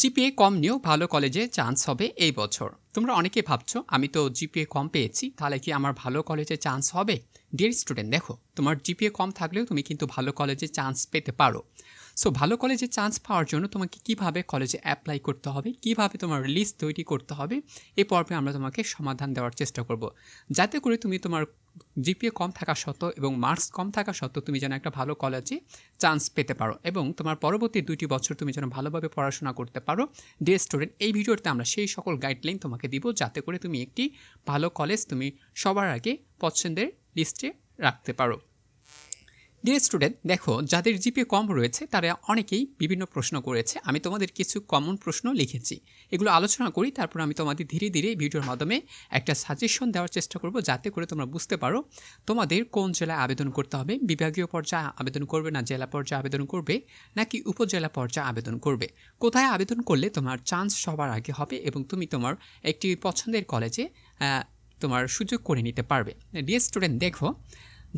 GPA কম নিয়েও ভালো কলেজে চান্স হবে এই বছর। তোমরা অনেকে ভাবছ, আমি তো জিপিএ কম পেয়েছি, তাহলে কি আমার ভালো কলেজে চান্স হবে? ডিয়ার স্টুডেন্ট দেখো, তোমার জিপিএ কম থাকলেও তুমি কিন্তু ভালো কলেজে চান্স পেতে পারো। সো ভালো কলেজে চান্স পাওয়ার জন্য তোমাকে কীভাবে কলেজে অ্যাপ্লাই করতে হবে, কীভাবে তোমার লিস্ট তৈরি করতে হবে এই পর্বে আমরা তোমাকে সমাধান দেওয়ার চেষ্টা করব। যাতে করে তুমি তোমার জিপিএ কম থাকা সত্ত্বেও এবং মার্কস কম থাকা সত্ত্বেও তুমি যেন একটা ভালো কলেজে চান্স পেতে পারো এবং তোমার পরবর্তী দুইটি বছর তুমি যেন ভালোভাবে পড়াশোনা করতে পারো। ডে স্টুডেন্ট এই ভিডিওতে আমরা সেই সকল গাইডলাইন তোমাকে দিব যাতে করে তুমি একটি ভালো কলেজ তুমি সবার আগে পছন্দের লিস্টে রাখতে পারো। ডিয়ার স্টুডেন্ট দেখো, যাদের জিপে কম রয়েছে, তারা অনেকেই বিভিন্ন প্রশ্ন করেছে। আমি তোমাদের কিছু কমন প্রশ্ন লিখেছি। এগুলো আলোচনা করি, তারপর আমি তোমাদের ধীরে ধীরে ভিডিওর মাধ্যমে একটা সাজেশন দেওয়ার চেষ্টা করব, যাতে করে তোমরা বুঝতে পারো তোমাদের কোন জেলায় আবেদন করতে হবে। বিভাগীয় পর্যায়ে আবেদন করবে না, জেলা পর্যায়ে আবেদন করবে, নাকি উপজেলা পর্যায়ে আবেদন করবে? কোথায় আবেদন করলে তোমার চান্স সবার আগে হবে এবং তুমি তোমার একটি পছন্দের কলেজে তোমার সুযোগ করে নিতে পারবে। ডিয়ার স্টুডেন্ট দেখো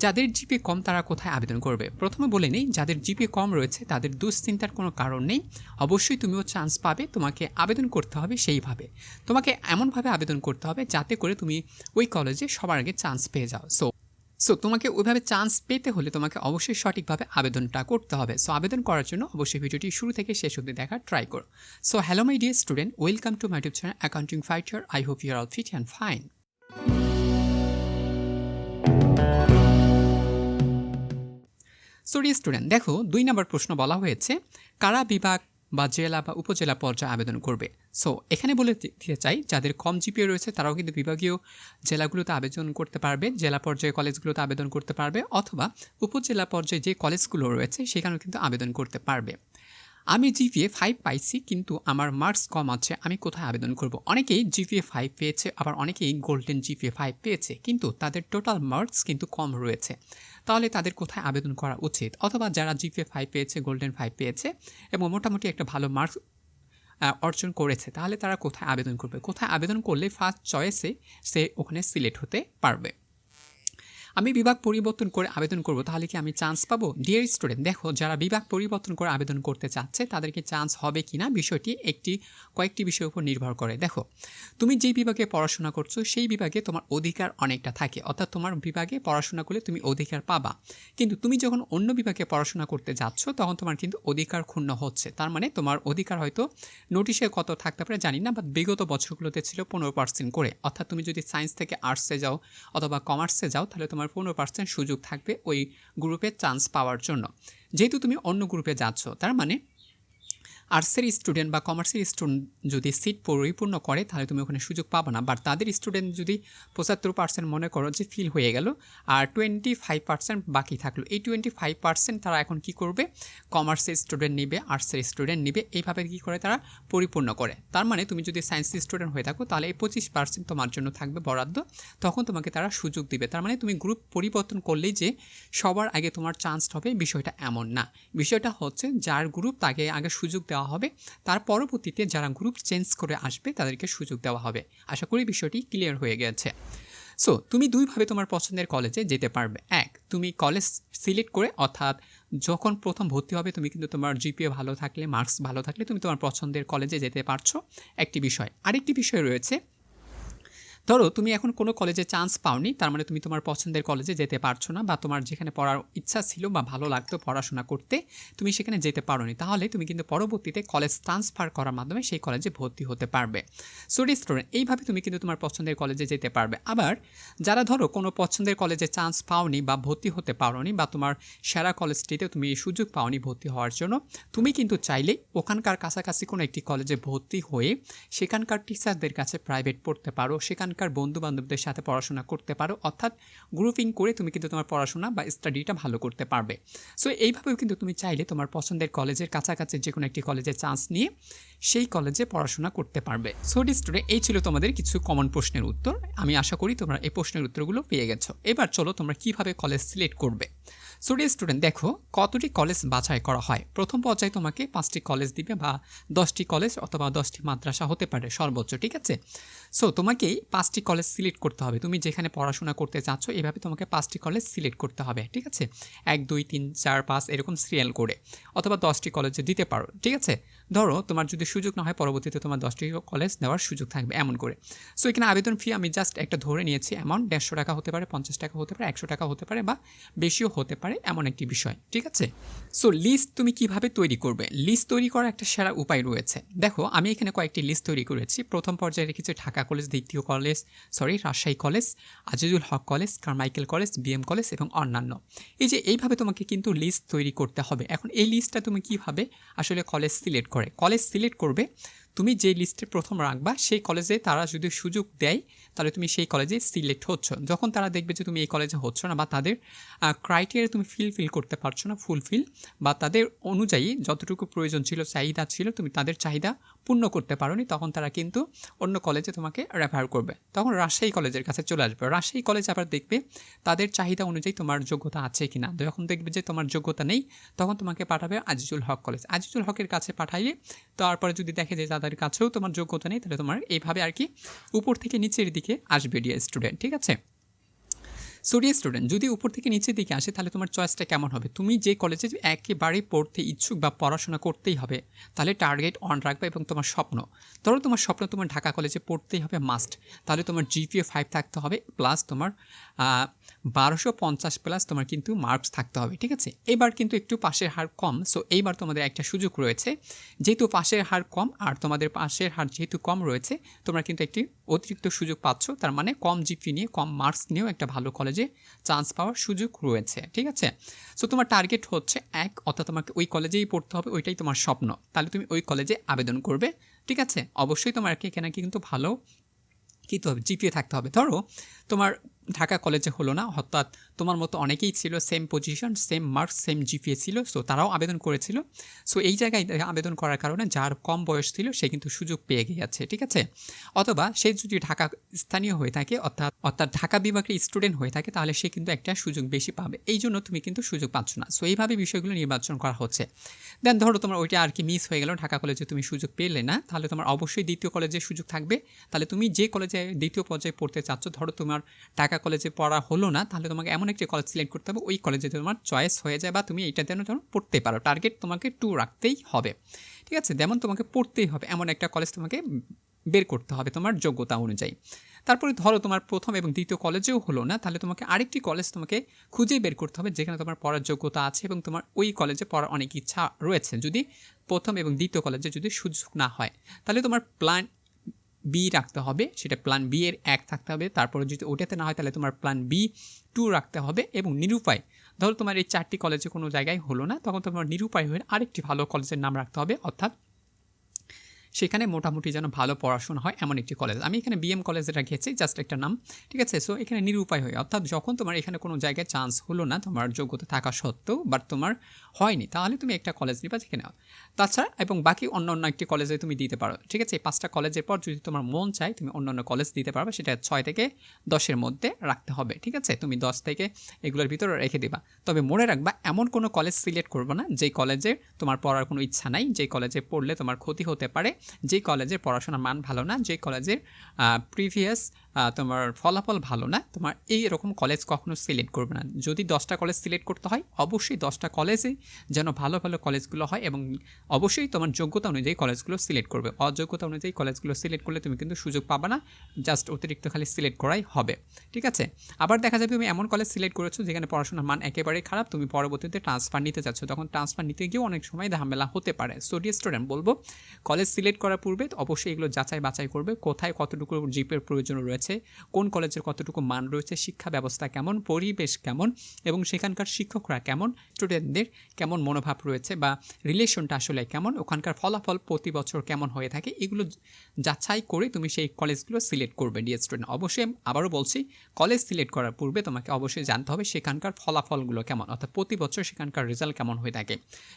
যাদের জিপি কম তারা কোথায় আবেদন করবে? প্রথমে বলে নেই, যাদের জিপি কম রয়েছে তাদের দুশ্চিন্তার কোনো কারণ নেই। অবশ্যই তুমিও চান্স পাবে, তোমাকে আবেদন করতে হবে সেইভাবে। তোমাকে এমনভাবে আবেদন করতে হবে যাতে করে তুমি ওই কলেজে সবার আগে চান্স পেয়ে যাও। সো সো তোমাকে ওইভাবে চান্স পেতে হলে তোমাকে অবশ্যই সঠিকভাবে আবেদনটা করতে হবে। সো আবেদন করার জন্য অবশ্যই ভিডিওটি শুরু থেকে শেষ অবধি দেখার ট্রাই করো। So hello my dear student welcome to my YouTube channel accounting fighter I hope your all fit and fine sorry student দেখো, দুই নম্বর প্রশ্ন বলা হয়েছে, কারা বিভাগ বা জেলা বা উপজেলা পর্যায়ে আবেদন করবে? সো এখানে বলে দিতে চাই, যাদের কম জিপিএ রয়েছে, তারাও কিন্তু বিভাগীয় জেলাগুলোতে আবেদন করতে পারবে, জেলা পর্যায়ে কলেজগুলোতে আবেদন করতে পারবে, অথবা উপজেলা পর্যায়ে যে কলেজগুলো রয়েছে, সেখানেও কিন্তু আবেদন করতে পারবে। আমি জিপিএ ফাইভ পাইছি, কিন্তু আমার মার্কস কম আছে, আমি কোথায় আবেদন করব? অনেকেই জিপিএ ফাইভ পেয়েছে, আবার অনেকেই গোল্ডেন জিপিএ ফাইভ পেয়েছে, কিন্তু তাদের টোটাল মার্কস কিন্তু কম রয়েছে। তাহলে তাদের কোথায় আবেদন করা উচিত? অথবা যারা জিপিএ ফাইভ পেয়েছে গোল্ডেন ফাইভ পেয়েছে এবং মোটামুটি একটা ভালো মার্কস অর্জন করেছে, তাহলে তারা কোথায় আবেদন করবে? কোথায় আবেদন করলে ফার্স্ট চয়েসে সে ওখানে সিলেক্ট হতে পারবে। আমি বিভাগ পরিবর্তন করে আবেদন করব, তাহলে কি আমি চান্স পাবো? ডিয়ার স্টুডেন্ট দেখো, যারা বিভাগ পরিবর্তন করে আবেদন করতে চাচ্ছে তাদেরকে চান্স হবে কি না বিষয়টি একটি, কয়েকটি বিষয়ের উপর নির্ভর করে। দেখো, তুমি যেই বিভাগে পড়াশোনা করছ, সেই বিভাগে তোমার অধিকার অনেকটা থাকে। অর্থাৎ তোমার বিভাগে পড়াশোনা করলে তুমি অধিকার পাবা। কিন্তু তুমি যখন অন্য বিভাগে পড়াশোনা করতে যাচ্ছ, তখন তোমার কিন্তু অধিকার ক্ষুণ্ণ হচ্ছে। তার মানে তোমার অধিকার হয়তো নোটিশে কত থাকতে পারে জানি না বা বিগত বছরগুলোতে ছিল পনেরো পার্সেন্ট করে। অর্থাৎ তুমি যদি সায়েন্স থেকে আর্টসে যাও অথবা কমার্সে যাও, তাহলে তোমার পনেরো পার্সেন্ট সুযোগ থাকবে ওই গ্রুপে চান্স পাওয়ার জন্য। যেহেতু তুমি অন্য গ্রুপে যাচ্ছ, তার মানে আর্টসের স্টুডেন্ট বা কমার্সের স্টুডেন্ট যদি সিট পরিপূর্ণ করে, তাহলে তুমি ওখানে সুযোগ পাবো না। বাট তাদের স্টুডেন্ট যদি পঁচাত্তর পার্সেন্ট মনে করো যে ফিল হয়ে গেল আর টোয়েন্টি ফাইভ পার্সেন্ট বাকি থাকল, এই টোয়েন্টি ফাইভ পার্সেন্ট তারা এখন কি করবে? কমার্সের স্টুডেন্ট নিবে, আর্টসের স্টুডেন্ট নিবে এইভাবে কী করে তারা পরিপূর্ণ করে। তার মানে তুমি যদি সায়েন্সের স্টুডেন্ট হয়ে থাকো, তাহলে এই পঁচিশ পার্সেন্ট তোমার জন্য থাকবে বরাদ্দ, তখন তোমাকে তারা সুযোগ দিবে। তার মানে তুমি গ্রুপ পরিবর্তন করলেই যে সবার আগে তোমার চান্স হবে বিষয়টা এমন না। বিষয়টা হচ্ছে যার গ্রুপ তাকে আগে সুযোগ দেওয়া দেওয়া হবে। তার পরবর্তীতে যারা গ্রুপ চেঞ্জ করে আসবে, তাদেরকে সুযোগ দেওয়া হবে। আশা করি বিষয়টি ক্লিয়ার হয়ে গেছে। সো তুমি দুইভাবে তোমার পছন্দের কলেজে যেতে পারবে। এক, তুমি কলেজ সিলেক্ট করে, অর্থাৎ যখন প্রথম ভর্তি হবে, তুমি কিন্তু তোমার জিপিএ ভালো থাকলে মার্কস ভালো থাকলে, তুমি তোমার পছন্দের কলেজে যেতে পারছ। একটি বিষয়। আরেকটি বিষয় রয়েছে ধরো, তুমি এখন কোনো কলেজে চান্স পাওনি, তার মানে তুমি তোমার পছন্দের কলেজে যেতে পারছ না, বা তোমার যেখানে পড়ার ইচ্ছা ছিল বা ভালো লাগতো পড়াশোনা করতে, তুমি সেখানে যেতে পারোনি। তাহলে তুমি কিন্তু পরবর্তীতে কলেজ ট্রান্সফার করার মাধ্যমে সেই কলেজে ভর্তি হতে পারবে। সো স্টুডেন্ট এইভাবে তুমি কিন্তু তোমার পছন্দের কলেজে যেতে পারবে। আবার, যারা ধরো, কোনো পছন্দের কলেজে চান্স পাওনি বা ভর্তি হতে পারোনি, বা তোমার সেরা কলেজটিতে তুমি সুযোগ পাওনি ভর্তি হওয়ার জন্য, তুমি কিন্তু চাইলে ওখানকার কাছাকাছি কোনো একটি কলেজে ভর্তি হয়ে, সেখানকার টিচারদের কাছে প্রাইভেট পড়তে পারো সেখান সেখানকার বন্ধু বান্ধবদের সাথে পড়াশোনা করতে পারো। অর্থাৎ গ্রুপিং করে তুমি কিন্তু তোমার পড়াশোনা বা স্টাডিটা ভালো করতে পারবে। সো এইভাবেও কিন্তু তুমি চাইলে তোমার পছন্দের কলেজের কাছাকাছি যে কোনো একটি কলেজে চান্স নিয়ে সেই কলেজে পড়াশোনা করতে পারবে। সো স্টুডেন্ট এই ছিল তোমাদের কিছু কমন প্রশ্নের উত্তর। আমি আশা করি তোমরা এই প্রশ্নের উত্তরগুলো পেয়ে গেছো। এবার চলো তোমরা কীভাবে কলেজ সিলেক্ট করবে? সো স্টুডেন্ট দেখো, কতটি কলেজ বাছাই করা হয়? প্রথম পর্যায়ে তোমাকে পাঁচটি কলেজ দিবে বা দশটি কলেজ অথবা দশটি মাদ্রাসা হতে পারে সর্বোচ্চ, ঠিক আছে? সো তোমাকেই পাঁচটি কলেজ সিলেক্ট করতে হবে। তুমি যেখানে পড়াশোনা করতে চাচ্ছ, এভাবে তোমাকে পাঁচটি কলেজ সিলেক্ট করতে হবে, ঠিক আছে? এক, দুই, তিন, চার, পাঁচ, এরকম সিরিয়াল করে। অথবা দশটি কলেজে দিতে পারো, ঠিক আছে? ধরো, তোমার যদি সুযোগ না হয়, পরবর্তীতে তোমার দশটি কলেজ নেওয়ার সুযোগ থাকবে, এমন করে। সো এখানে আবেদন ফি আমি জাস্ট একটা ধরে নিয়েছি অ্যামাউন্ট দেড়শো টাকা হতে পারে, পঞ্চাশ টাকা হতে পারে, একশো টাকা হতে পারে বা বেশিও হতে পারে, এমন একটি বিষয়, ঠিক আছে? সো লিস্ট তুমি কীভাবে তৈরি করবে? লিস্ট তৈরি করার একটা সেরা উপায় রয়েছে। দেখো, আমি এখানে কয়েকটি লিস্ট তৈরি করেছি। প্রথম পর্যায়ে রেখেছি ঢাকা কলেজ, দ্বিতীয় college sorry Rajshahi college Azizul Haque college Carmichael college BM college এবং অন্যান্য। এই যে, এইভাবে তোমাকে কিন্তু লিস্ট তৈরি করতে হবে। এখন এই লিস্টটা তুমি কীভাবে আসলে কলেজ সিলেক্ট করে। কলেজ সিলেক্ট করবে, তুমি যে লিস্টে প্রথম রাখবা, সেই কলেজে তারা যদি সুযোগ দেয়, তাহলে তুমি সেই কলেজে সিলেক্ট হচ্ছ। যখন তারা দেখবে যে তুমি এই কলেজে হচ্ছ না বা তাদের ক্রাইটেরিয়া তুমি ফিল ফিল করতে পারছ না ফুলফিল বা তাদের অনুযায়ী যতটুকু প্রয়োজন ছিল, চাহিদা ছিল, তুমি তাদের চাহিদা পূর্ণ করতে পারোনি, তখন তারা কিন্তু অন্য কলেজে তোমাকে রেফার করবে। তখন রাজশাহী কলেজের কাছে চলে আসবে। রাজশাহী কলেজ আবার দেখবে তাদের চাহিদা অনুযায়ী তোমার যোগ্যতা আছে কি না যখন দেখবে যে তোমার যোগ্যতা নেই, তখন তোমাকে পাঠাবে আজিজুল হক কলেজ আজিজুল হকের কাছে পাঠাইলে তারপরে যদি দেখে যে তাদের কাছেও তোমার যোগ্যতা নেই, তাহলে তোমার এইভাবে আর কি উপর থেকে নিচের দিকে আসবে ডিয়ার স্টুডেন্ট ঠিক আছে? সো ডিয়ার স্টুডেন্ট যদি উপর থেকে নিচের দিকে আসে, তাহলে তোমার চয়েসটা কেমন হবে? তুমি যে কলেজে একেবারেই পড়তে ইচ্ছুক বা পড়াশোনা করতেই হবে, তাহলে টার্গেট অন রাখবে এবং তোমার স্বপ্ন। ধরো তোমার স্বপ্ন তোমার ঢাকা কলেজে পড়তেই হবে মাস্ট তাহলে তোমার জিপিএ ফাইভ থাকতে হবে প্লাস তোমার বারোশো পঞ্চাশ প্লাস তোমার কিন্তু মার্কস থাকতে হবে, ঠিক আছে? এবার কিন্তু একটু পাশের হার কম সো এইবার তোমাদের একটা সুযোগ রয়েছে। যেহেতু পাশের হার কম আর তোমাদের পাশের হার যেহেতু কম রয়েছে, তোমরা কিন্তু একটি অতিরিক্ত সুযোগ পাচ্ছ, তার মানে কম জিপি নিয়ে, কম মার্কস নিয়েও একটা ভালো কলেজে চান্স পাওয়ার সুযোগ রয়েছে, ঠিক আছে? সো তোমার টার্গেট হচ্ছে এক, অর্থাৎ তোমাকে ওই কলেজেই পড়তে হবে, ওইটাই তোমার স্বপ্ন। তাহলে তুমি ওই কলেজে আবেদন করবে, ঠিক আছে? অবশ্যই তোমার এখানে কিন্তু ভালো কী হবে জিপিএ থাকতে হবে। ধরো তোমার ঢাকা কলেজে হলো না অর্থাৎ তোমার মতো অনেকেই ছিল same position same marks same GPA ছিল সো তারাও আবেদন করেছিল। সো এই জায়গায় আবেদন করার কারণে যার কম বয়স ছিল, সে কিন্তু সুযোগ পেয়ে গিয়েছে, ঠিক আছে? অথবা সে যদি ঢাকা স্থানীয় হয়ে থাকে, অর্থাৎ অর্থাৎ ঢাকা বিভাগের স্টুডেন্ট হয়ে থাকে, তাহলে সে কিন্তু একটা সুযোগ বেশি পাবে। এই জন্য তুমি কিন্তু সুযোগ পাচ্ছ না। সো এইভাবে বিষয়গুলো নির্বাচন করা হচ্ছে। দেন ধরো তোমার ওইটা আর কি মিস হয়ে গেল, ঢাকা কলেজে তুমি সুযোগ পেলে না, তাহলে তোমার অবশ্যই দ্বিতীয় কলেজে সুযোগ থাকবে। তাহলে তুমি যে কলেজে দ্বিতীয় পর্যায়ে পড়তে চাচ্ছ, ধরো তোমার ঢাকা কলেজে পড়া হলো না, তাহলে তোমাকে এমন একটি কলেজ সিলেক্ট করতে হবে, ওই কলেজে তোমার চয়েস হয়ে যায় বা তুমি এইটা যেন পড়তে পারো। টার্গেট তোমাকে টু রাখতেই হবে। ঠিক আছে? যেমন তোমাকে পড়তেই হবে, এমন একটা কলেজ তোমাকে বের করতে হবে তোমার যোগ্যতা অনুযায়ী। তারপরে ধরো তোমার প্রথম এবং দ্বিতীয় কলেজেও হলো না, তাহলে তোমাকে আরেকটি কলেজ তোমাকে খুঁজে বের করতে হবে, যেখানে তোমার পড়ার যোগ্যতা আছে এবং তোমার ওই কলেজে পড়ার অনেক ইচ্ছা রয়েছে। যদি প্রথম এবং দ্বিতীয় কলেজে যদি সুযোগ না হয়, তাহলে তোমার প্ল্যান বি রাখতে হবে, সেটা প্ল্যান বি এর এক থাকতে হবে। তারপরে যদি ওটাতে না হয়, তাহলে তোমার প্ল্যান বি টু রাখতে হবে এবং নিরুপায়। ধরো তোমার এই চারটি কলেজে কোনো জায়গায় হলো না, তখন তোমার নিরুপায় হয়ে আরেকটি ভালো কলেজের নাম রাখতে হবে, অর্থাৎ সেখানে মোটামুটি যেন ভালো পড়াশোনা হয় এমন একটি কলেজ আমি এখানে বিএম কলেজে রেখেছি জাস্ট একটা নাম, ঠিক আছে? সো এখানে নিরুপায় হয়ে, অর্থাৎ যখন তোমার এখানে কোনো জায়গায় চান্স হলো না, তোমার যোগ্যতা থাকা সত্ত্বেও বাট তোমার হয়নি, তাহলে তুমি একটা কলেজ নিবা যেখানে তাছাড়া, এবং বাকি অন্য অন্য একটি কলেজে তুমি দিতে পারো, ঠিক আছে? এই পাঁচটা কলেজের পর যদি তোমার মন চায়, তুমি অন্য অন্য কলেজ দিতে পারবে, সেটা ছয় থেকে দশের মধ্যে রাখতে হবে, ঠিক আছে? তুমি দশ থেকে এগুলোর ভিতরে রেখে দিবা। তবে মনে রাখবা, এমন কোনো কলেজ সিলেক্ট করব না, যেই কলেজে তোমার পড়ার কোনো ইচ্ছা নাই, যেই কলেজে পড়লে তোমার ক্ষতি হতে পারে যেই কলেজের পড়াশোনার মান ভালো না যে কলেজের প্রিভিয়াস তোমার ফলাফল ভালো না, তোমার এই রকম কলেজ কখনো সিলেক্ট করবে না। যদি দশটা কলেজ সিলেক্ট করতে হয়, অবশ্যই দশটা কলেজে যেন ভালো ভালো কলেজগুলো হয় এবং অবশ্যই তোমার যোগ্যতা অনুযায়ী কলেজগুলো সিলেক্ট করবে। অযোগ্যতা অনুযায়ী কলেজগুলো সিলেক্ট করলে তুমি কিন্তু সুযোগ পাবে না জাস্ট অতিরিক্ত খালি সিলেক্ট করাই হবে, ঠিক আছে? আবার দেখা যাবে তুমি এমন কলেজ সিলেক্ট করেছ যেখানে পড়াশোনার মান একেবারেই খারাপ, তুমি পরবর্তীতে ট্রান্সফার নিতে চাচ্ছ। তখন ট্রান্সফার নিতে গিয়েও অনেক সময় ঝামেলা হতে পারে। স্টুডিও স্টুডেন্ট বলব কলেজ সিলেক্ট করার পূর্বে অবশ্যই এগুলো যাচাই বাছাই করবে, কোথায় কতটুকু জিপের প্রয়োজন রয়েছে কোন কলেজের কতটুকু মান রয়েছে, শিক্ষা ব্যবস্থা কেমন, পরিবেশ কেমন এবং সেখানকার শিক্ষকরা কেমন স্টুডেন্টদের কেমন মনোভাব রয়েছে বা রিলেশনটা আসলে কেমন, ওখানকার ফলাফল প্রতি বছর কেমন হয়ে থাকে, এগুলো যাচাই করে তুমি সেই কলেজগুলো সিলেক্ট করবে ডিএস স্টুডেন্ট অবশ্যই আবারও বলছি কলেজ সিলেক্ট করার পূর্বে তোমাকে অবশ্যই জানতে হবে সেখানকার ফলাফলগুলো কেমন, অর্থাৎ প্রতি বছর সেখানকার রেজাল্ট কেমন হয়ে থাকে,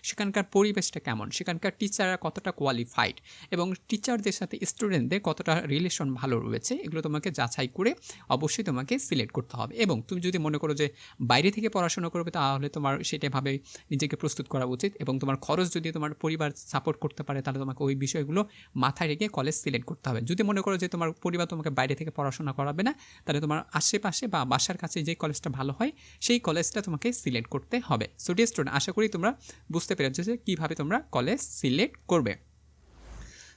সেখানকার পরিবেশটা কেমন, সেখানকার টিচাররা কতটা কোয়ালিফাইড এবং টিচারদের সাথে স্টুডেন্টদের কতটা রিলেশন ভালো রয়েছে, এগুলো তোমাকে যাচাই করে অবশ্যই তোমাকে সিলেক্ট করতে হবে। এবং তুমি যদি মনে করো যে বাইরে থেকে পড়াশোনা করবে, তাহলে তোমার সেটাভাবে নিজেকে প্রস্তুত করা উচিত এবং তোমার খরচ যদি তোমার পরিবার সাপোর্ট করতে পারে, তাহলে তোমাকে ওই বিষয়গুলো মাথায় রেখে কলেজ সিলেক্ট করতে হবে। যদি মনে করো যে তোমার পরিবার তোমাকে বাইরে থেকে পড়াশোনা করাবে না, তাহলে তোমার আশেপাশে বা বাসার কাছে যে কলেজটা ভালো হয়, সেই কলেজটা তোমাকে সিলেক্ট করতে হবে। সো ডিয়ার স্টুডেন্ট আশা করি তোমরা বুঝতে পেরেছ যে কীভাবে তোমরা কলেজ সিলেক্ট করবে।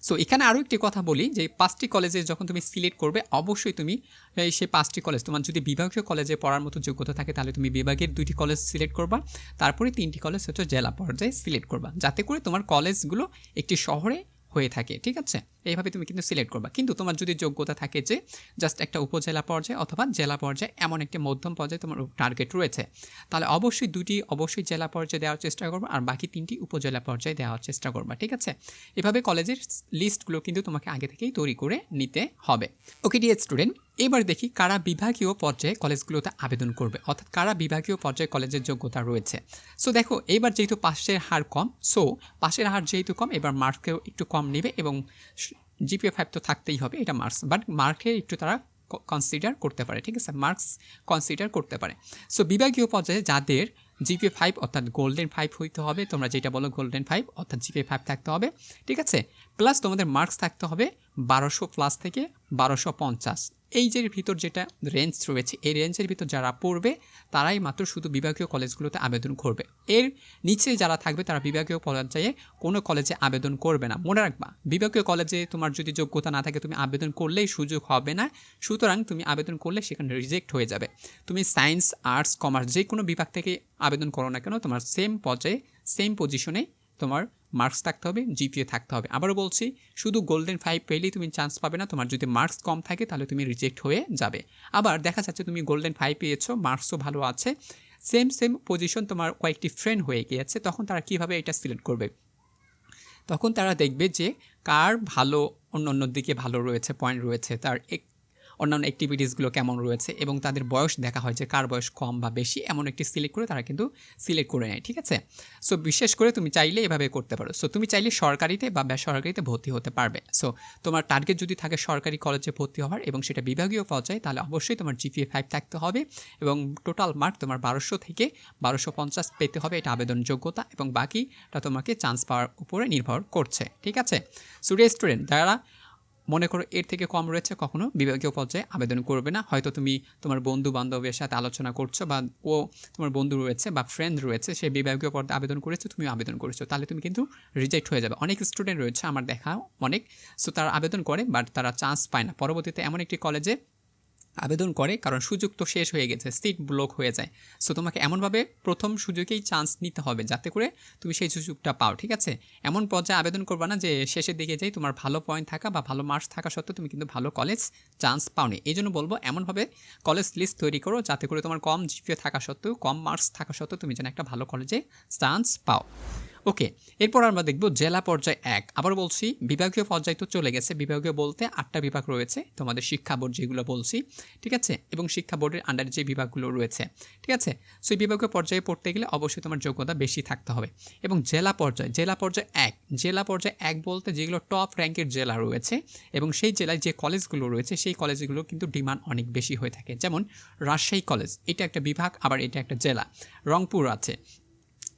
সো এখানে আরও একটি কথা বলি যে পাঁচটি কলেজে যখন তুমি সিলেক্ট করবে, অবশ্যই তুমি সেই পাঁচটি কলেজ তোমার যদি বিভাগীয় কলেজে পড়ার মতো যোগ্যতা থাকে, তাহলে তুমি বিভাগের দুইটি কলেজ সিলেক্ট করবা। তারপরে তিনটি কলেজ হচ্ছে জেলা পর্যায়ে সিলেক্ট করবা। যাতে করে তোমার কলেজগুলো একটি শহরে হয়ে থাকে, ঠিক আছে? এইভাবে তুমি কিন্তু সিলেক্ট করবা। কিন্তু তোমার যদি যোগ্যতা থাকে যে জাস্ট একটা উপজেলা পর্যায়ে অথবা জেলা পর্যায়ে এমন একটি মধ্যম পর্যায়ে তোমার টার্গেট রয়েছে, তাহলে অবশ্যই দুটি, অবশ্যই জেলা পর্যায়ে দেওয়ার চেষ্টা করব আর বাকি তিনটি উপজেলা পর্যায়ে দেওয়ার চেষ্টা করবা, ঠিক আছে? এভাবে কলেজের লিস্টগুলো কিন্তু তোমাকে আগে থেকেই তৈরি করে নিতে হবে। ওকে ডিএ স্টুডেন্ট এবার দেখি কারা বিভাগীয় পর্যায়ে কলেজগুলোতে আবেদন করবে, অর্থাৎ কারা বিভাগীয় পর্যায়ে কলেজের যোগ্যতা রয়েছে। সো দেখো, এবার যেহেতু পাশের হার কম সো পাশের হার যেহেতু কম, এবার মার্ককেও একটু কম নেবে এবং জিপিএ ফাইভ তো থাকতেই হবে, এটা মার্কস বাট মার্কে একটু তারা কনসিডার করতে পারে, ঠিক আছে? মার্কস কনসিডার করতে পারে। সো বিভাগীয় পর্যায়ে যাদের জিপিএ ফাইভ অর্থাৎ গোল্ডেন ফাইভ হইতে হবে, তোমরা যেটা বলো গোল্ডেন ফাইভ অর্থাৎ জিপিএ ফাইভ থাকতে হবে, ঠিক আছে? প্লাস তোমাদের মার্কস থাকতে হবে বারোশো প্লাস থেকে বারোশো পঞ্চাশ। এই যে ভিতর যেটা রেঞ্জ রয়েছে, এই রেঞ্জের ভিতর যারা পড়বে, তারাই মাত্র শুধু বিভাগীয় কলেজগুলোতে আবেদন করবে। এর নিচে যারা থাকবে, তারা বিভাগীয় পর্যায়ে কোনো কলেজে আবেদন করবে না। মনে রাখবা, বিভাগীয় কলেজে তোমার যদি যোগ্যতা না থাকে, তুমি আবেদন করলেই সুযোগ হবে না। সুতরাং তুমি আবেদন করলে সেখানে রিজেক্ট হয়ে যাবে। তুমি সায়েন্স আর্টস কমার্স যে কোনো বিভাগ থেকে আবেদন করো না কেন, তোমার সেম পর্যায়ে সেম পজিশনে তোমার মার্কস থাকতে হবে জিপিএ থাকতে হবে। আবারও বলছি, শুধু গোল্ডেন ফাইভ পেলেই তুমি চান্স পাবে না, তোমার যদি মার্কস কম থাকে তাহলে তুমি রিজেক্ট হয়ে যাবে। আবার দেখা যাচ্ছে তুমি গোল্ডেন ফাইভ পেয়েছ মার্কসও ভালো আছে। সেম সেম পজিশন তোমার কয়েকটি ফ্রেন্ড হয়ে গিয়েছে, তখন তারা কীভাবে এটা সিলেক্ট করবে? তখন তারা দেখবে যে কার ভালো অন্য অন্য দিকে ভালো রয়েছে পয়েন্ট রয়েছে, তার অন্যান্য অ্যাক্টিভিটিসগুলো কেমন রয়েছে এবং তাদের বয়স দেখা হয় যে কার বয়স কম বা বেশি, এমন একটি সিলেক্ট করে তারা কিন্তু সিলেক্ট করে নেয়, ঠিক আছে? সো বিশেষ করে তুমি চাইলে এভাবে করতে পারো। সো তুমি চাইলে সরকারিতে বা বেসরকারিতে ভর্তি হতে পারবে। সো তোমার টার্গেট যদি থাকে সরকারি কলেজে ভর্তি হওয়ার এবং সেটা বিভাগীয় পর্যায়ে, তাহলে অবশ্যই তোমার জিপিএ ফাইভ থাকতে হবে এবং টোটাল মার্ক তোমার বারোশো থেকে বারোশো পঞ্চাশ পেতে হবে এটা আবেদন যোগ্যতা এবং বাকিটা তোমাকে চান্স পাওয়ার উপরে নির্ভর করছে, ঠিক আছে? সো স্টুডেন্ট যারা মনে করো এর থেকে কম রয়েছে, কখনো বিভাগীয় পর্যায়ে আবেদন করবে না। হয়তো তুমি তোমার বন্ধু বান্ধবের সাথে আলোচনা করছ বা ও তোমার বন্ধু রয়েছে বা ফ্রেন্ড রয়েছে, সে বিভাগীয় পর্যায়ে আবেদন করেছে তুমি আবেদন করেছ। তাহলে তুমি কিন্তু রিজেক্ট হয়ে যাবে। অনেক স্টুডেন্ট রয়েছে আমার দেখা অনেক। সো তারা আবেদন করে বাট তারা চান্স পায় না। পরবর্তীতে এমন একটি কলেজে আবেদন করে, কারণ সুযোগ তো শেষ হয়ে গেছে, সিট ব্লক হয়ে যায়। সো তোমাকে এমনভাবে প্রথম সুযোগেই চান্স নিতে হবে, যাতে করে তুমি সেই সুযোগটা পাও, ঠিক আছে? এমন পর্যায়ে আবেদন করবা না যে শেষের দিকে যাই তোমার ভালো পয়েন্ট থাকা বা ভালো মার্কস থাকা সত্ত্বেও তুমি কিন্তু ভালো কলেজ চান্স পাওনি। এই জন্য বলব, এমনভাবে কলেজ লিস্ট তৈরি করো, যাতে করে তোমার কম জিপিএ থাকা সত্ত্বেও, কম মার্কস থাকা সত্ত্বেও তুমি যেন একটা ভালো কলেজে চান্স পাও। ওকে, এরপর আমরা দেখব জেলা পর্যায়ে এক। আবার বলছি, বিভাগীয় পর্যায়ে তো চলে গেছে। বিভাগীয় বলতে আটটা বিভাগ রয়েছে, তোমাদের শিক্ষা বোর্ড যেগুলো বলছি, ঠিক আছে? এবং শিক্ষা বোর্ডের আন্ডারে যে বিভাগগুলো রয়েছে, ঠিক আছে? সো এই বিভাগীয় পর্যায়ে পড়তে গেলে অবশ্যই তোমার যোগ্যতা বেশি থাকতে হবে। এবং জেলা পর্যায়, জেলা পর্যায়ে এক। জেলা পর্যায়ে এক বলতে যেগুলো টপ র্যাঙ্কের জেলা রয়েছে, এবং সেই জেলায় যে কলেজগুলো রয়েছে, সেই কলেজগুলো কিন্তু ডিমান্ড অনেক বেশি হয়ে থাকে। যেমন রাজশাহী কলেজ এটা একটা বিভাগ, আবার এটা একটা জেলা। রংপুর আছে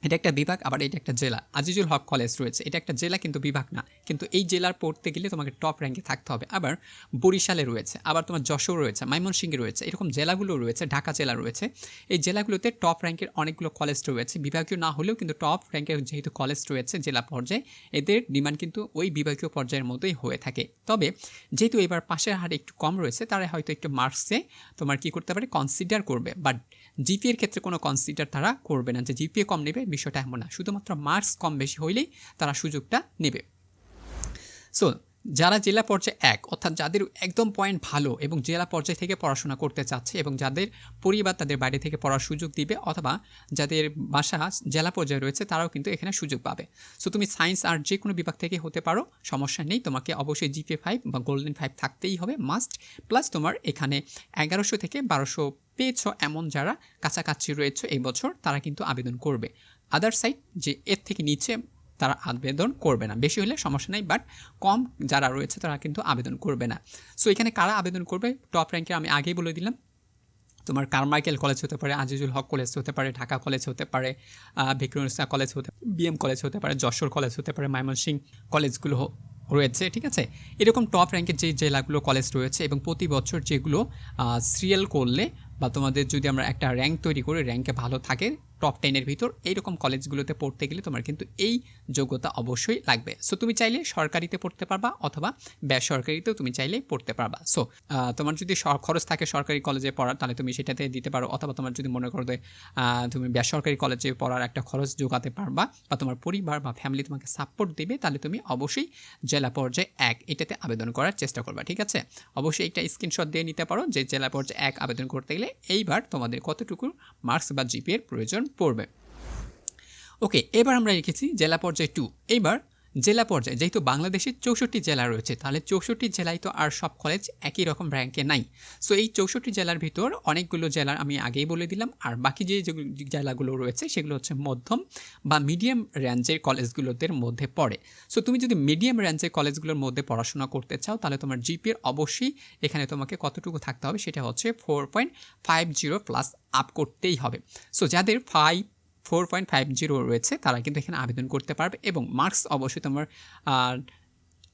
এটা একটা বিভাগ, আবার এটা একটা জেলা। আজিজুল হক কলেজ রয়েছে। এটা একটা জেলা কিন্তু বিভাগ না। কিন্তু এই জেলার পড়তে গেলে তোমাকে টপ র্যাঙ্কে থাকতে হবে। আবার বরিশালে রয়েছে, আবার তোমার যশোর রয়েছে, ময়মনসিংহে রয়েছে, এরকম জেলাগুলো রয়েছে, ঢাকা জেলা রয়েছে। এই জেলাগুলোতে টপ র্যাঙ্কের অনেকগুলো কলেজ রয়েছে। বিভাগীয় না হলেও কিন্তু টপ র্যাঙ্কের যেহেতু কলেজ রয়েছে জেলা পর্যায়ে, এদের ডিমান্ড কিন্তু ওই বিভাগীয় পর্যায়ের মতোই হয়ে থাকে। তবে যেহেতু এবার পাশের হার একটু কম রয়েছে, তারা হয়তো একটু মার্কসে তোমার কি করতে পারে কনসিডার করবে। বাট জিপিএর ক্ষেত্রে কোনো কনসিডার তারা করবে না যে জিপিএ কম নেবে, বিষয়টা এমন না। শুধুমাত্র মার্কস কম বেশি হইলেই তারা সুযোগটা নেবে। সো যারা জেলা পর্যায়ে এক, অর্থাৎ যাদের একদম পয়েন্ট ভালো এবং জেলা পর্যায় থেকে পড়াশোনা করতে চাচ্ছে এবং যাদের পরিবার তাদের বাইরে থেকে পড়ার সুযোগ দিবে অথবা যাদের বাসা জেলা পর্যায়ে রয়েছে তারাও কিন্তু এখানে সুযোগ পাবে। সো তুমি সায়েন্স আর যে কোনো বিভাগ থেকে হতে পারো, সমস্যা নেই, তোমাকে অবশ্যই জিপে ফাইভ বা গোল্ডেন ফাইভ থাকতেই হবে মাস্ট প্লাস তোমার এখানে এগারোশো থেকে বারোশো পেয়েছ এমন যারা কাছাকাছি রয়েছে এই বছর, তারা কিন্তু আবেদন করবে। আদার সাইড যে এর থেকে নিচে তারা আবেদন করবে না। বেশি হলে সমস্যা নেই বাট কম যারা রয়েছে তারা কিন্তু আবেদন করবে না। সো এখানে কারা আবেদন করবে? টপ র্যাঙ্কে আমি আগেই বলে দিলাম। তোমার কারমাইকেল কলেজ হতে পারে আজিজুল হক কলেজ হতে পারে ঢাকা কলেজ হতে পারে ভিক্টোরিয়া কলেজ হতে বিএম কলেজ হতে পারে যশোর কলেজ হতে পারে ময়মনসিং কলেজগুলো রয়েছে, ঠিক আছে? এরকম টপ র্যাঙ্কের যে জেলাগুলো কলেজ রয়েছে এবং প্রতি বছর যেগুলো সিরিয়াল করলে বা তোমাদের যদি আমরা একটা র্যাঙ্ক তৈরি করে র্যাঙ্কে ভালো থাকে টপ টেনের ভিতর এইরকম কলেজগুলোতে পড়তে গেলে তোমার কিন্তু এই যোগ্যতা অবশ্যই লাগবে। সো তুমি চাইলে সরকারিতে পড়তে পারবা অথবা বেসরকারিতেও তুমি চাইলে পড়তে পারবা। সো তোমার যদি খরচ থাকে সরকারি কলেজে পড়ার, তাহলে তুমি সেটাতে দিতে পারো। অথবা তোমার যদি মনে করো যে তুমি বেসরকারি কলেজে পড়ার একটা খরচ যোগাতে পারবা বা তোমার পরিবার বা ফ্যামিলি তোমাকে সাপোর্ট দেবে, তাহলে তুমি অবশ্যই জেলা পর্যায়ে এক এটাতে আবেদন করার চেষ্টা করবা, ঠিক আছে? অবশ্যই একটা স্ক্রিনশট দিয়ে নিতে পারো যে জেলা পর্যায়ে এক আবেদন করতে গেলে এইবার তোমাদের কতটুকু মার্কস বা জিপিএর প্রয়োজন পড়বে। ওকে এবার আমরা রেখেছি জেলা পর্যায়ে টু এইবার জেলা পর্যায়ে, যেহেতু বাংলাদেশে চৌষট্টি জেলা রয়েছে, তাহলে চৌষট্টি জেলায় তো আর সব কলেজ একই রকম র্যাঙ্কে নাই। সো এই চৌষট্টি জেলার ভিতর অনেকগুলো জেলার আমি আগেই বলে দিলাম, আর বাকি যে জেলাগুলো রয়েছে, সেগুলো হচ্ছে মধ্যম বা মিডিয়াম রেঞ্জের কলেজগুলোদের মধ্যে পড়ে। সো তুমি যদি মিডিয়াম রেঞ্জের কলেজগুলোর মধ্যে পড়াশোনা করতে চাও, তাহলে তোমার জিপিএর অবশ্যই এখানে তোমাকে কতটুকু থাকতে হবে, সেটা হচ্ছে four point five zero plus up করতেই হবে। সো যাদের five four point five zero রয়েছে, তারা কিন্তু এখানে আবেদন করতে পারবে এবং মার্কস অবশ্যই তোমার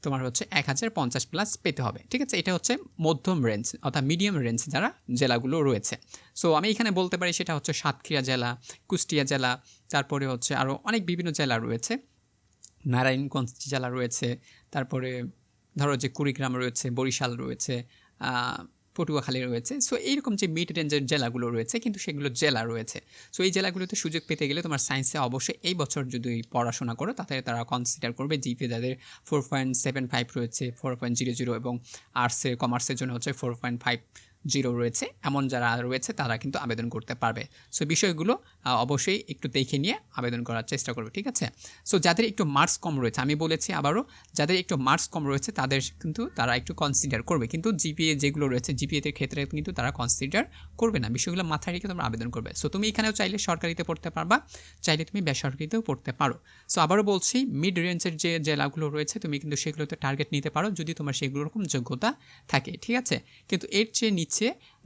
তোমার হচ্ছে এক হাজার পঞ্চাশ প্লাস পেতে হবে। ঠিক আছে? এটা হচ্ছে মধ্যম রেঞ্জ অর্থাৎ মিডিয়াম রেঞ্জ যারা জেলাগুলো রয়েছে। সো আমি এখানে বলতে পারি সেটা হচ্ছে সাতক্ষীরা জেলা, কুষ্টিয়া জেলা, তারপরে হচ্ছে আরও অনেক বিভিন্ন জেলা রয়েছে। নারায়ণগঞ্জ জেলা রয়েছে, তারপরে ধরো যে কুড়িগ্রাম রয়েছে, বরিশাল রয়েছে পটুয়াখালী রয়েছে। সো এইরকম যে মিড রেঞ্জের জেলাগুলো রয়েছে, কিন্তু সেগুলো জেলা রয়েছে। সো এই জেলাগুলোতে সুযোগ পেতে গেলে তোমার সায়েন্সে অবশ্যই এই বছর যদি পড়াশোনা করো তাতে তারা কনসিডার করবে জিপে যাদের ফোর পয়েন্ট সেভেন ফাইভ রয়েছে ফোর পয়েন্ট জিরো জিরো এবং আর্টসে কমার্সের জন্য হচ্ছে ফোর পয়েন্ট ফাইভ জিরো রয়েছে। এমন যারা রয়েছে, তারা কিন্তু আবেদন করতে পারবে। সো বিষয়গুলো অবশ্যই একটু দেখে নিয়ে আবেদন করার চেষ্টা করবে, ঠিক আছে? সো যাদের একটু মার্কস কম রয়েছে, আমি বলেছি আবারও, যাদের একটু মার্কস কম রয়েছে, তাদের কিন্তু তারা একটু কনসিডার করবে। কিন্তু জিপিএ যেগুলো রয়েছে জিপিএতে ক্ষেত্রে কিন্তু তারা কনসিডার করবে না। বিষয়গুলো মাথায় রেখে তোমরা আবেদন করবে। সো তুমি এখানেও চাইলে সরকারিতে পড়তে পারবা, চাইলে তুমি বেসরকারিতেও পড়তে পারো। সো আবারও বলছি মিড রেঞ্জের যে জেলাগুলো রয়েছে, তুমি কিন্তু সেগুলোতে টার্গেট নিতে পারো যদি তোমার সেগুলো রকম যোগ্যতা থাকে, ঠিক আছে? কিন্তু এর চেয়ে নিচে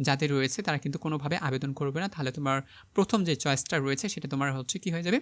যাদের রয়েছে, তারা কিন্তু কোনোভাবে আবেদন করবে না। তাহলে তোমার প্রথম যে চয়েসটা রয়েছে, সেটা তোমার হচ্ছে কি হয়ে যাবে?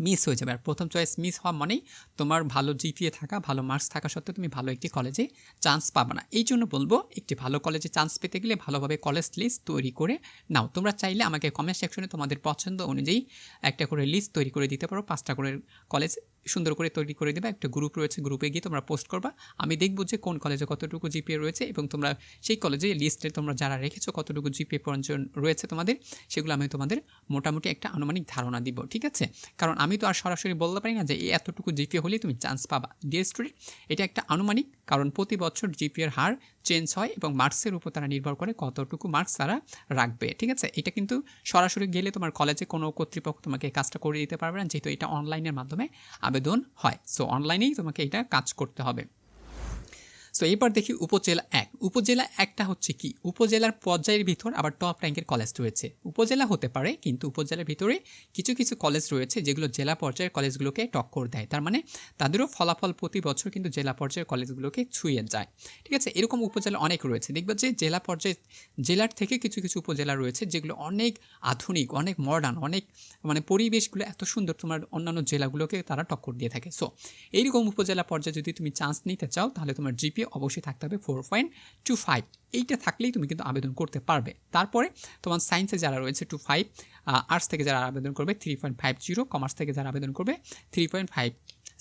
মিস হয়ে যাবে। আর প্রথম চয়েস মিস হওয়া মানেই তোমার ভালো জিপিএ থাকা, ভালো মার্কস থাকা সত্ত্বেও তুমি ভালো একটি কলেজে চান্স পাবে না। এই জন্য বলব, একটি ভালো কলেজে চান্স পেতে গেলে ভালোভাবে কলেজ লিস্ট তৈরি করে নাও। তোমরা চাইলে আমাকে কমেন্ট সেকশনে তোমাদের পছন্দ অনুযায়ী একটা করে লিস্ট তৈরি করে দিতে পারো। পাঁচটা করে কলেজ সুন্দর করে তৈরি করে দেবে। একটা গ্রুপ রয়েছে গ্রুপে গিয়ে তোমরা পোস্ট করবা। আমি দেখব যে কোন কলেজে কতটুকু জিপিএ রয়েছে এবং তোমরা সেই কলেজে লিস্টে তোমরা যারা রেখেছো কতটুকু জিপিএ পর্যন্ত রয়েছে তোমাদের, সেগুলো আমি তোমাদের মোটামুটি একটা আনুমানিক ধারণা দিব, ঠিক আছে? কারণ আমি তো আর সরাসরি বলতে পারি না যে এই এতটুকু জিপিএ হলেই তুমি চান্স পাবা। ডিএ স্টুডেন্ট এটা একটা আনুমানিক, কারণ প্রতি বছর জিপিএর হার চেঞ্জ হয় এবং মার্কসের উপর তারা নির্ভর করে কতটুকু মার্কস তারা রাখবে, ঠিক আছে? এটা কিন্তু সরাসরি গেলে তোমার কলেজে কোনো কর্তৃপক্ষ তোমাকে কাজটা করে দিতে পারবে না, যেহেতু এটা অনলাইনের মাধ্যমে আবেদন হয়। সো অনলাইনেই তোমাকে এটা কাজ করতে হবে। সো এবার দেখি উপজেলা এক। উপজেলা একটা হচ্ছে কি? উপজেলার পর্যায়ের ভিতর আবার টপ র্যাঙ্কের কলেজ রয়েছে। উপজেলা হতে পারে, কিন্তু উপজেলার ভিতরে কিছু কিছু কলেজ রয়েছে যেগুলো জেলা পর্যায়ের কলেজগুলোকে টক্কর দেয়। তার মানে তাদেরও ফলাফল প্রতি বছর কিন্তু জেলা পর্যায়ের কলেজগুলোকে ছুঁয়ে যায়। ঠিক আছে? এরকম উপজেলা অনেক রয়েছে। দেখবে যে জেলা পর্যায়ে জেলার থেকে কিছু কিছু উপজেলা রয়েছে যেগুলো অনেক আধুনিক, অনেক মডার্ন অনেক মানে পরিবেশগুলো এত সুন্দর তোমার অন্যান্য জেলাগুলোকে তারা টক্কর দিয়ে থাকে। সো এইরকম উপজেলা পর্যায়ে যদি তুমি চান্স নিতে চাও, তাহলে তোমার জিপিএ অবশ্যই থাকতে হবে ফোর পয়েন্ট টু ফাইভ এইটা থাকলেই তুমি কিন্তু আবেদন করতে পারবে। তারপরে তোমার সায়েন্সে যারা রয়েছে টু ফাইভ আর্টস থেকে যারা আবেদন করবে three point five zero commerce থেকে যারা আবেদন করবে three point five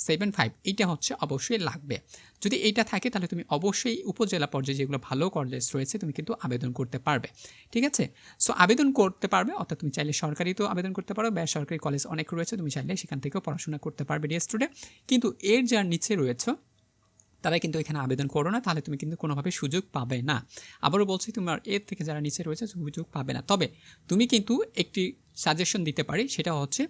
seven five এইটা হচ্ছে অবশ্যই লাগবে। যদি এইটা থাকে তাহলে তুমি অবশ্যই উপজেলা পর্যায়ে যেগুলো ভালো কলেজ রয়েছে তুমি কিন্তু আবেদন করতে পারবে। ঠিক আছে? সো আবেদন করতে পারবে, অর্থাৎ তুমি চাইলে সরকারিতেও আবেদন করতে পারো, বেসরকারি কলেজ অনেক রয়েছে, তুমি চাইলে সেখান থেকেও পড়াশোনা করতে পারবে ডিএ স্টুডেন্ট কিন্তু এর যার নিচে রয়েছে তারা কিন্তু এখানে আবেদন করো না, তাহলে তুমি কিন্তু কোনোভাবে সুযোগ পাবে না। আবারও বলছি, তোমার এর থেকে যারা নিচে রয়েছে, সুযোগ পাবে না। তবে তুমি কিন্তু একটি সাজেশন দিতে পারি, সেটা হচ্ছে,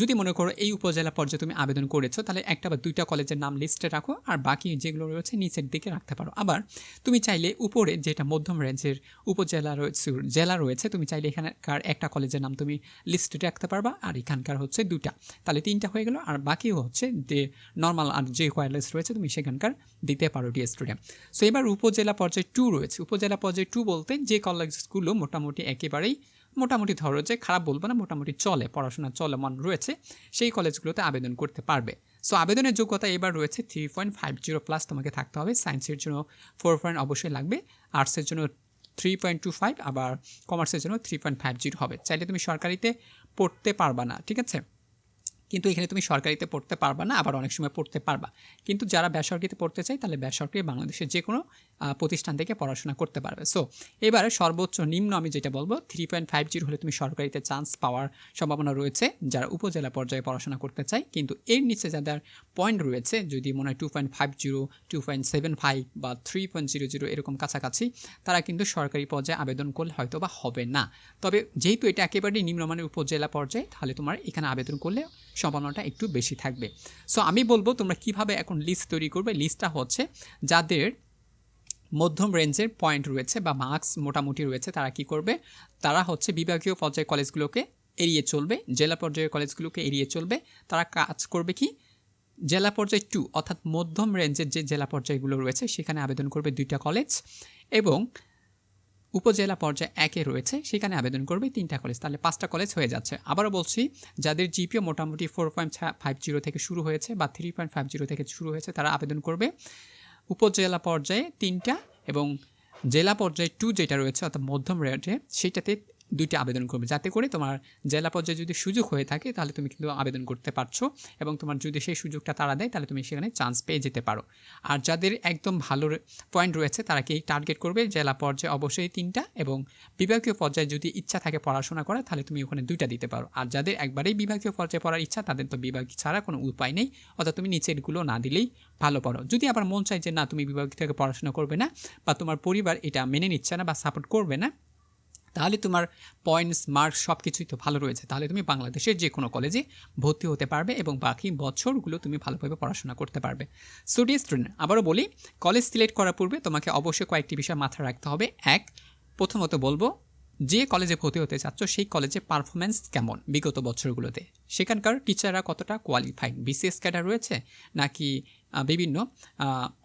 যদি মনে করো এই উপজেলা পর্যায়ে তুমি আবেদন করেছ, তাহলে একটা বা দুইটা কলেজের নাম লিস্টে রাখো, আর বাকি যেগুলো রয়েছে নিচের দিকে রাখতে পারো। আবার তুমি চাইলে উপরে যেটা মধ্যম রেঞ্জের উপজেলা রয়েছে, জেলা রয়েছে, তুমি চাইলে এখানকার একটা কলেজের নাম তুমি লিস্টে রাখতে পারবা, আর এখানকার হচ্ছে দুটা তাহলে তিনটা হয়ে গেল, আর বাকি হচ্ছে যে নর্মাল আর যে কলেজ রয়েছে, তুমি সেখানকার দিতে পারো ডি স্টুডেন্ট সো এবার উপজেলা পর্যায়ে টু রয়েছে। উপজেলা পর্যায়ে টু বলতে যে কলেজগুলো মোটামুটি একেবারেই মোটামুটি ধরো যে খারাপ বলব না, মোটামুটি চলে, পড়াশোনা চলমান রয়েছে, সেই কলেজগুলোতে আবেদন করতে পারবে। সো আবেদনের যোগ্যতা এবার রয়েছে three point five zero plus তোমাকে থাকতে হবে সায়েন্সের জন্য ফোর পয়েন্ট অবশ্যই লাগবে আর্টসের জন্য থ্রি পয়েন্ট টু ফাইভ আবার কমার্সের জন্য থ্রি পয়েন্ট ফাইভ জিরো হবে। চাইলে তুমি সরকারিতে পড়তে পারবা না, ঠিক আছে? কিন্তু এখানে তুমি সরকারিতে পড়তে পারবা না, আবার অনেক সময় পড়তে পারবা। কিন্তু যারা বেসরকারিতে পড়তে চায়, তাহলে বেসরকারি বাংলাদেশের যে কোনো প্রতিষ্ঠান থেকে পড়াশোনা করতে পারবে। সো এবারে সর্বোচ্চ নিম্ন আমি যেটা বলব থ্রি পয়েন্ট ফাইভ জিরো হলে তুমি সরকারিতে চান্স পাওয়ার সম্ভাবনা রয়েছে। যারা উপজেলা পর্যায়ে পড়াশোনা করতে চায়, কিন্তু এর নিচে যাদের পয়েন্ট রয়েছে, যদি মনে হয় two point five zero two point seven five বা থ্রি পয়েন্ট জিরো জিরো এরকম কাছাকাছি, তারা কিন্তু সরকারি পর্যায়ে আবেদন করলে হয়তো বা হবে না। তবে যেহেতু এটা একেবারেই নিম্নমানের উপজেলা পর্যায়ে, তাহলে তোমার এখানে আবেদন করলে সম্ভাবনাটা একটু বেশি থাকবে। সো আমি বলব তোমরা কীভাবে এখন লিস্ট তৈরি করবে? লিস্টটা হচ্ছে যাদের মধ্যম রেঞ্জের পয়েন্ট রয়েছে বা মার্কস মোটামুটি রয়েছে, তারা কি করবে? তারা হচ্ছে বিভাগীয় পর্যায়ে কলেজগুলোকে এড়িয়ে চলবে, জেলা পর্যায়ের কলেজগুলোকে এড়িয়ে চলবে। তারা কাজ করবে কি? জেলা পর্যায়ে টু অর্থাৎ মধ্যম রেঞ্জের যে জেলা পর্যায়গুলো রয়েছে, সেখানে আবেদন করবে দুইটা কলেজ এবং উপজেলা পর্যায়ে একে রয়েছে, সেখানে আবেদন করবে তিনটা কলেজ তাহলে পাঁচটা কলেজ হয়ে যাচ্ছে। আবারও বলছি, যাদের জিপিও মোটামুটি ফোর পয়েন্ট ফাইভ জিরো থেকে শুরু হয়েছে বা থ্রি পয়েন্ট ফাইভ জিরো থেকে শুরু হয়েছে, তারা আবেদন করবে। উপজেলা পর্যায়ে তিনটা এবং জেলা পর্যায়ে টু যেটা রয়েছে, অর্থাৎ মধ্যম রেটে, সেটাতে দুইটা আবেদন করবে। যাতে করে তোমার জেলা পর্যায়ে যদি সুযোগ হয়ে থাকে, তাহলে তুমি কিন্তু আবেদন করতে পারছ এবং তোমার যদি সেই সুযোগটা তারা দেয়, তাহলে তুমি সেখানে চান্স পেয়ে যেতে পারো। আর যাদের একদম ভালো পয়েন্ট রয়েছে, তারা কি টার্গেট করবে? জেলা পর্যায়ে অবশ্যই তিনটা এবং বিভাগীয় পর্যায়ে যদি ইচ্ছা থাকে পড়াশোনা করা তাহলে তুমি ওখানে দুইটা দিতে পারো। আর যাদের একবারেই বিভাগীয় পর্যায়ে পড়ার ইচ্ছা, তাদের তো বিভাগ ছাড়া কোনো উপায় নেই, অর্থাৎ তুমি নিচেরগুলো না দিলেই ভালো পড়ো। যদি আবার মন চায় যে না, তুমি বিভাগ থেকে পড়াশোনা করবে না বা তোমার পরিবার এটা মেনে নিচ্ছে না বা সাপোর্ট করবে না তাহলে তোমার পয়েন্টস মার্কস সব কিছুই তো ভালো রয়েছে। তাহলে তুমি বাংলাদেশের যে কোনো কলেজে ভর্তি হতে পারবে এবং বাকি বছরগুলো তুমি ভালোভাবে পড়াশোনা করতে পারবে। স্টুডিও স্টুডেন্ট আবারও বলি কলেজ সিলেক্ট করার পূর্বে তোমাকে অবশ্যই কয়েকটি বিষয় মাথায় রাখতে হবে। এক, প্রথমত বলব, যে কলেজে ভর্তি হতে চাচ্ছ সেই কলেজে পারফরমেন্স কেমন বিগত বছরগুলোতে? সেখানকার টিচাররা কতটা কোয়ালিফাইড বিসিএস ক্যাডার রয়েছে? নাকি বিভিন্ন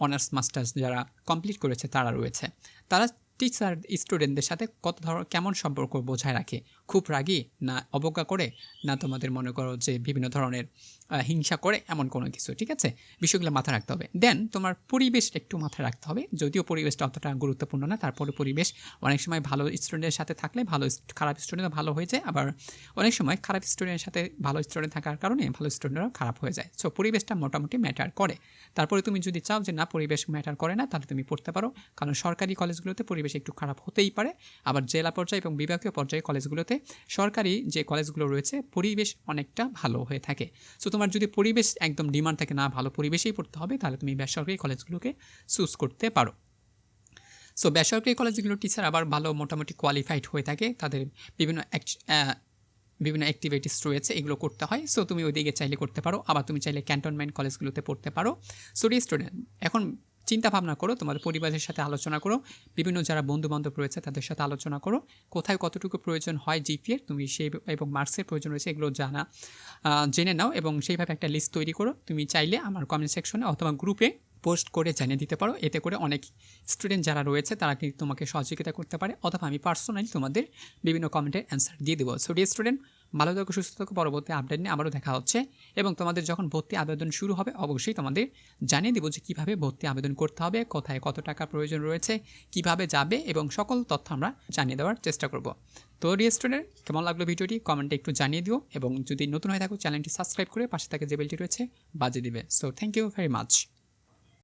অনার্স মাস্টার্স যারা কমপ্লিট করেছে তারা রয়েছে? তারা টিচার স্টুডেন্টদের সাথে কত ধরনের কেমন সম্পর্ক বজায় রাখে? খুব রাগী, না অবজ্ঞা করে, না তোমাদের মনে করো যে বিভিন্ন ধরনের হিংসা করে এমন কোনো কিছু, ঠিক আছে? বিষয়গুলো মাথায় রাখতে হবে। দেন তোমার পরিবেশটা একটু মাথায় রাখতে হবে, যদিও পরিবেশটা অতটা গুরুত্বপূর্ণ না তারপরে পরিবেশ অনেক সময় ভালো স্টুডেন্টের সাথে থাকলে ভালো খারাপ স্টুডেন্টও ভালো হয়ে যায়, আবার অনেক সময় খারাপ স্টুডেন্টের সাথে ভালো স্টুডেন্ট থাকার কারণে ভালো স্টুডেন্টরাও খারাপ হয়ে যায়। সো পরিবেশটা মোটামুটি ম্যাটার করে। তারপরে তুমি যদি চাও যে না, পরিবেশ ম্যাটার করে না, তাহলে তুমি পড়তে পারো। কারণ সরকারি কলেজগুলোতে পরিবেশ একটু খারাপ হতেই পারে, আবার জেলা পর্যায়ে এবং বিভাগীয় পর্যায়ে কলেজগুলোতে সরকারি যে কলেজগুলো রয়েছে, পরিবেশ অনেকটা ভালো হয়ে থাকে। সো তোমার যদি পরিবেশ একদম ডিমান্ড থাকে না, ভালো পরিবেশেই পড়তে হবে, তাহলে তুমি বেসরকারি কলেজগুলোকে চুজ করতে পারো। সো বেসরকারি কলেজগুলোর টিচার আবার ভালো মোটামুটি কোয়ালিফাইড হয়ে থাকে। তাদের বিভিন্ন বিভিন্ন অ্যাক্টিভিটিস রয়েছে, এগুলো করতে হয়। সো তুমি ওইদিকে চাইলে করতে পারো। আবার তুমি চাইলে ক্যান্টনমেন্ট কলেজগুলোতে পড়তে পারো। সো স্টুডেন্ট এখন চিন্তা ভাবনা করো, তোমাদের পরিবারের সাথে আলোচনা করো, বিভিন্ন যারা বন্ধু বান্ধব রয়েছে তাদের সাথে আলোচনা করো, কোথায় কতটুকু প্রয়োজন হয় জিপিএর তুমি সেই এবং মার্কসের প্রয়োজন রয়েছে, এগুলো জানা জেনে নাও এবং সেইভাবে একটা লিস্ট তৈরি করো, তুমি চাইলে আমার কমেন্ট সেকশনে অথবা গ্রুপে পোস্ট করে জানিয়ে দিতে পারো, এতে করে অনেক স্টুডেন্ট যারা রয়েছে তারা কিন্তু তোমাকে সহযোগিতা করতে পারে, অথবা আমি পার্সোনালি তোমাদের বিভিন্ন কমেন্টের অ্যান্সার দিয়ে দেবো। সো ডিয়ার স্টুডেন্ট ভালো থাকো, সুস্থ থাকো। পরবর্তী আপডেট নিয়ে আবারও দেখা হচ্ছে। এবং তোমাদের যখন ভর্তি আবেদন শুরু হবে, অবশ্যই তোমাদের জানিয়ে দেবো যে কীভাবে ভর্তি আবেদন করতে হবে, কোথায় কত টাকা প্রয়োজন রয়েছে, কীভাবে যাবে এবং সকল তথ্য আমরা জানিয়ে দেওয়ার চেষ্টা করব। তো ডিয়ার স্টুডেন্ট কেমন লাগল ভিডিওটি? কমেন্টে একটু জানিয়ে দিও এবং যদি নতুন হয়ে থাকো চ্যানেলটি সাবস্ক্রাইব করে পাশে থাকে যে বেলটি রয়েছে, বাজিয়ে দিবে। So thank you very much